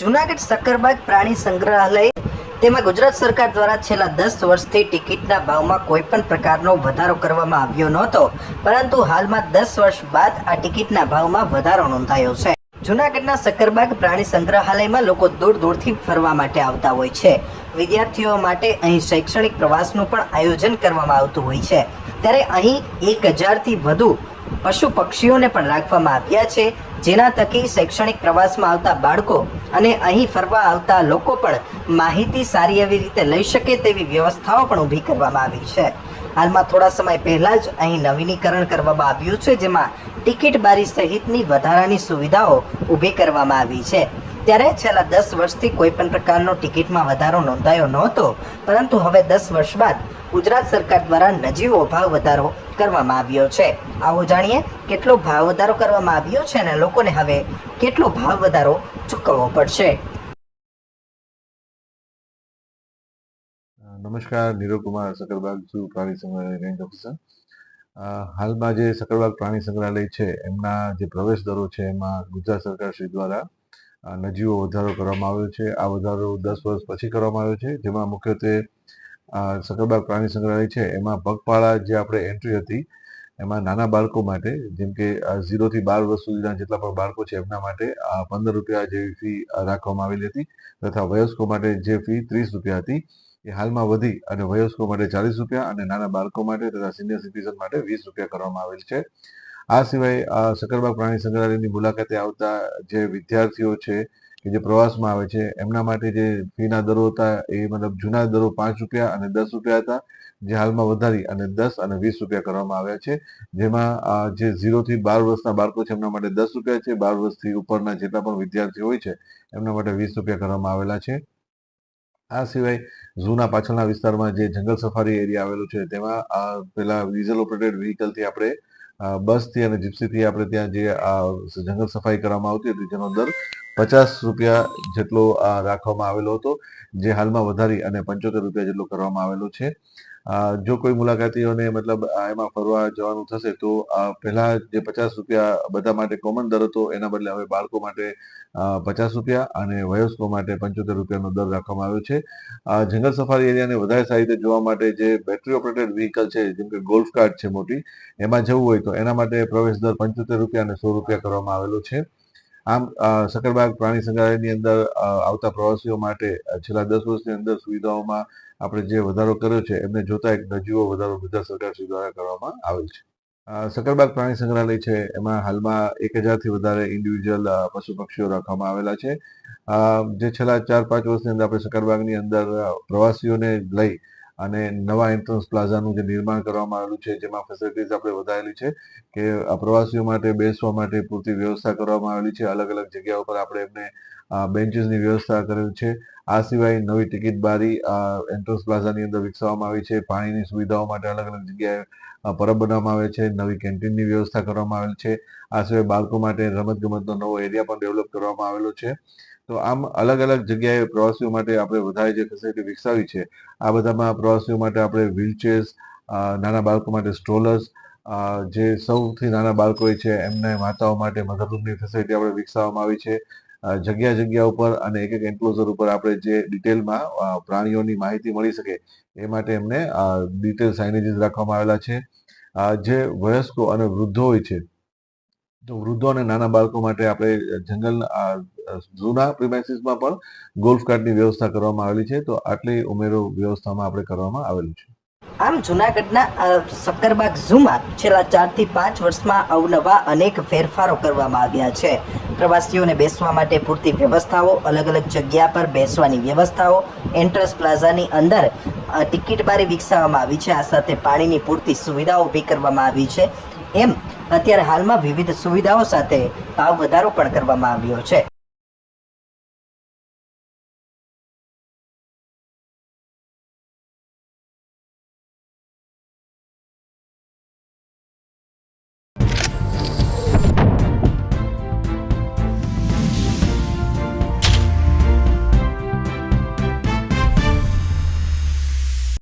જુનાગઢ સક્કરબાગ પ્રાણી સંગ્રહાલય તેમાં ગુજરાત સરકાર દ્વારા છેલ્લા દસ વર્ષથી ટિકિટના ભાવમાં કોઈ પણ પ્રકારનો વધારો કરવામાં આવ્યો નહોતો, પરંતુ હાલમાં દસ વર્ષ બાદ આ ટિકિટના ભાવમાં વધારો નોંધાયો છે. જુનાગઢના સક્કરબાગ પ્રાણી સંગ્રહાલયમાં લોકો દૂર દૂરથી ફરવા માટે આવતા હોય છે. વિદ્યાર્થીઓ માટે અહીં શૈક્ષણિક પ્રવાસનું પણ આયોજન કરવામાં આવતું હોય છે. ત્યારે અહીં એક હજારથી વધુ પશુ પક્ષીઓને પણ રાખવામાં આવ્યા છે, જેના થકી શૈક્ષણિક પ્રવાસમાં આવતા બાળકો અને અહીં ફરવા આવતા લોકો પણ માહિતી સારી એવી રીતે લઈ શકે તેવી વ્યવસ્થાઓ પણ ઊભી કરવામાં આવી છે. હાલમાં થોડા સમય પહેલા જ અહીં નવીનીકરણ કરવામાં આવ્યું છે, જેમાં ટિકિટ બારી સહિતની વધારાની સુવિધાઓ ઊભી કરવામાં આવી છે. ત્યારે છેલ્લા દસ વર્ષથી કોઈ પણ પ્રકારનો ટિકિટમાં વધારો નોંધાયો નહોતો, પરંતુ હવે દસ વર્ષ બાદ ગુજરાત સરકાર દ્વારા નજીવો ભાવ વધારો કરવામાં આવ્યો છે. આવો જાણીએ, કેટલો ભાવ વધારો કરવામાં આવ્યો છે અને લોકોને હવે કેટલો ભાવ વધારો ચૂકવવો પડશે? નમસ્કાર, નીરવ કુમાર, સકરબાગ ઝૂ પ્રાણી સંગ્રહાલય રેન્જ ઓફિસર. હાલમાં જે સકરબાગ પ્રાણી સંગ્રહાલય છે, એમના જે પ્રવેશ દરો છે, એમાં ગુજરાત સરકાર શ્રી દ્વારા નજીવો વધારો કરવામાં આવ્યો છે. આ વધારો દસ વર્ષ પછી કરવામાં આવ્યો છે, જેમાં મુખ્યત્વે સકરબાગ પ્રાણી સંગ્રહાલય છે. એમાં પગપાળા જે આપણે એન્ટ્રી હતી, એમાં નાના બાળકો માટે, જેમ કે ઝીરોથી બાર વર્ષ સુધીના જેટલા પણ બાળકો છે, એમના માટે પંદર રૂપિયા જેવી ફી રાખવામાં આવેલી હતી તથા વયસ્કો માટે જે ફી ત્રીસ રૂપિયા હતી, એ હાલમાં વધી અને વયસ્કો માટે ચાલીસ રૂપિયા અને નાના બાળકો માટે તથા સિનિયર સિટીઝન માટે વીસ રૂપિયા કરવામાં આવેલ છે. આ સિવાય સકરબાગ પ્રાણી સંગ્રહાલયની મુલાકાતે આવતા જે વિદ્યાર્થીઓ છે કે જે પ્રવાસમાં આવે છે, એમના માટે જે ફીના દરો હતા એ મતલબ જૂના દરો પાંચ રૂપિયા અને દસ રૂપિયા હતા, જે હાલમાં વધારી અને દસ અને વીસ રૂપિયા કરવામાં આવ્યા છે. જેમાં જે ઝીરોથી બાર વર્ષના બાળકો છે, એમના માટે દસ રૂપિયા છે, બાર વર્ષથી ઉપરના જેટલા પણ વિદ્યાર્થીઓ હોય છે, એમના માટે વીસ રૂપિયા કરવામાં આવેલા છે. આ સિવાય ઝૂના પાછળના વિસ્તારમાં જે જંગલ સફારી એરિયા આવેલો છે, તેમાં પેલા ડીઝલ ઓપરેટેડ વ્હીકલથી આપણે બસથી અને જીપ્સીથી આપણે ત્યાં જે આ જંગલ સફાઈ કરવામાં આવતી હતી, જેનો દર પચાસ રૂપિયા જેટલો રાખવામાં આવેલો હતો, જે હાલમાં વધારી અને પંચોતેર રૂપિયા જેટલો કરવામાં આવેલો છે. જો કોઈ મુલાકાતીઓને મતલબ એમાં ફરવા જવાનું થશે, તો પહેલા જે પચાસ રૂપિયા બધા માટે કોમન દર હતો, એના બદલે હવે બાળકો માટે પચાસ રૂપિયા અને વયસ્કો માટે પંચોતેર રૂપિયાનો દર રાખવામાં આવ્યો છે. જંગલ સફારી એરિયાને વધારે સારી રીતે જોવા માટે જે બેટરી ઓપરેટેડ વ્હીકલ છે, જેમ કે ગોલ્ફ કાર્ટ છે મોટી, એમાં જવું હોય તો એના માટે પ્રવેશ દર પંચોતેર રૂપિયા અને સો રૂપિયા કરવામાં આવેલો છે. આમ સકરબાગ પ્રાણી સંગ્રહાલયની અંદર આવતા પ્રવાસીઓ માટે છેલ્લા દસ વર્ષની અંદર સુવિધાઓમાં આપણે જે વધારો કર્યો છે, એમને જોતા એક નજીવો વધારો ગુજરાત સરકાર દ્વારા કરવામાં આવેલ છે. સકરબાગ પ્રાણી સંગ્રહાલય છે, એમાં હાલમાં એક હજારથી વધારે ઇન્ડિવિજ્યુઅલ પશુ પક્ષીઓ રાખવામાં આવેલા છે. જે છેલ્લા ચાર પાંચ વર્ષની અંદર આપણે સકરબાગની અંદર પ્રવાસીઓને લઈ અને નવા એન્ટ્રન્સ પ્લાઝાનું જે નિર્માણ કરવામાં આવેલું છે, જેમાં ફેસિલિટીઝ આપણે વધારેલી છે કે પ્રવાસીઓ માટે બેસવા માટે પૂરતી વ્યવસ્થા કરવામાં આવેલી છે. અલગ અલગ જગ્યાઓ ઉપર આપણે એમને બેન્ચીસની વ્યવસ્થા કરેલ છે. આ સિવાય નવી ટિકિટ બારી એન્ટ્રન્સ પ્લાઝાની અંદર વિકસાવવામાં આવી છે. પાણીની સુવિધાઓ માટે અલગ અલગ જગ્યાએ પરબ બનાવવામાં આવે છે. નવી કેન્ટીનની વ્યવસ્થા કરવામાં આવેલ છે. આ સિવાય બાળકો માટે રમતગમતનો નવો એરિયા પણ ડેવલપ કરવામાં આવેલો છે. તો આમ અલગ અલગ જગ્યાએ પ્રવાસીઓ માટે આપણે વધારે જે ફેસિલિટી વિકસાવી છે, આ બધામાં પ્રવાસીઓ માટે આપણે વ્હીલચેર્સ નાના બાળકો માટે સ્ટ્રોલર્સ જે સૌથી નાના બાળકો હોય છે એમને માતાઓ માટે મધરરૂમની ફેસિલિટી આપણે વિકસાવવામાં આવી છે. જગ્યા જગ્યા ઉપર અને એક એક એન્ક્લોઝર ઉપર આપણે જે ડિટેલમાં પ્રાણીઓની માહિતી મળી શકે એ માટે એમને ડિટેલ સાઇનેજીસ રાખવામાં આવેલા છે. જે વયસ્કો અને વૃદ્ધો હોય છે તો વૃદ્ધો અને નાના બાળકો માટે આપણે જંગલ જૂના પ્રિમાઇસીસમાં પણ ગોલ્ફ કાર્ટની વ્યવસ્થા કરવામાં આવેલી છે. તો આટલી ઉમેરો વ્યવસ્થામાં આપણે કરવામાં આવેલું છે. આમ જુનાગઢના સક્કરબાગ ઝૂમાં છેલ્લા ચારથી પાંચ વર્ષમાં અવનવા અનેક ફેરફારો કરવામાં આવ્યા છે. પ્રવાસીઓને બેસવા માટે પૂરતી વ્યવસ્થાઓ, અલગ અલગ જગ્યા પર બેસવાની વ્યવસ્થાઓ એન્ટ્રન્સ પ્લાઝાની અંદર ટિકિટ બારી વિકસાવવામાં આવી છે. આ સાથે પાણીની પૂરતી સુવિધાઓ ઊભી કરવામાં આવી છે. એમ અત્યારે હાલમાં વિવિધ સુવિધાઓ સાથે ભાવ વધારો પણ કરવામાં આવ્યો છે.